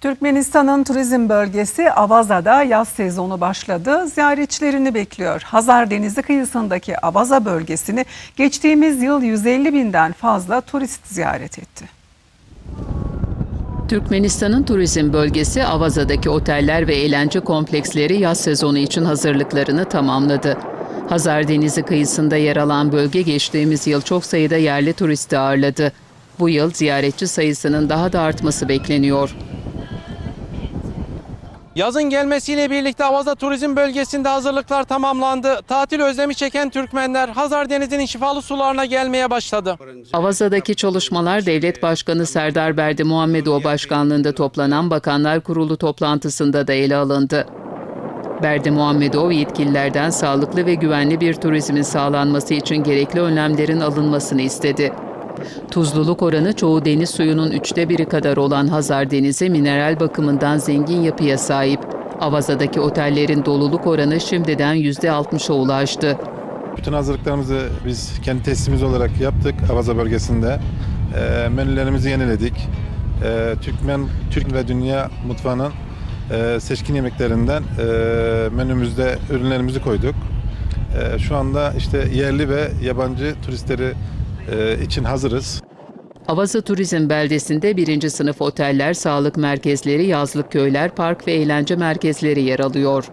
Türkmenistan'ın turizm bölgesi Avaza'da yaz sezonu başladı. Ziyaretçilerini bekliyor. Hazar Denizi kıyısındaki Avaza bölgesini geçtiğimiz yıl 150 binden fazla turist ziyaret etti. Türkmenistan'ın turizm bölgesi Avaza'daki oteller ve eğlence kompleksleri yaz sezonu için hazırlıklarını tamamladı. Hazar Denizi kıyısında yer alan bölge geçtiğimiz yıl çok sayıda yerli turisti ağırladı. Bu yıl ziyaretçi sayısının daha da artması bekleniyor. Yazın gelmesiyle birlikte Avaza Turizm Bölgesi'nde hazırlıklar tamamlandı. Tatil özlemi çeken Türkmenler Hazar Denizi'nin şifalı sularına gelmeye başladı. Avaza'daki çalışmalar Devlet Başkanı Serdar Berdi Muhammedoğlu başkanlığında toplanan Bakanlar Kurulu toplantısında da ele alındı. Berdi Muhammedoğlu yetkililerden sağlıklı ve güvenli bir turizmin sağlanması için gerekli önlemlerin alınmasını istedi. Tuzluluk oranı çoğu deniz suyunun üçte biri kadar olan Hazar Denizi mineral bakımından zengin yapıya sahip. Avaza'daki otellerin doluluk oranı şimdiden yüzde 60'a ulaştı. Bütün hazırlıklarımızı biz kendi tesisimiz olarak yaptık Avaza bölgesinde. E, menülerimizi yeniledik. E, Türkmen, Türk ve Dünya mutfağının e, seçkin yemeklerinden e, menümüzde ürünlerimizi koyduk. E, şu anda işte yerli ve yabancı turistleri e, için hazırız. Avaza Turizm Beldesi'nde birinci sınıf oteller, sağlık merkezleri, yazlık köyler, park ve eğlence merkezleri yer alıyor.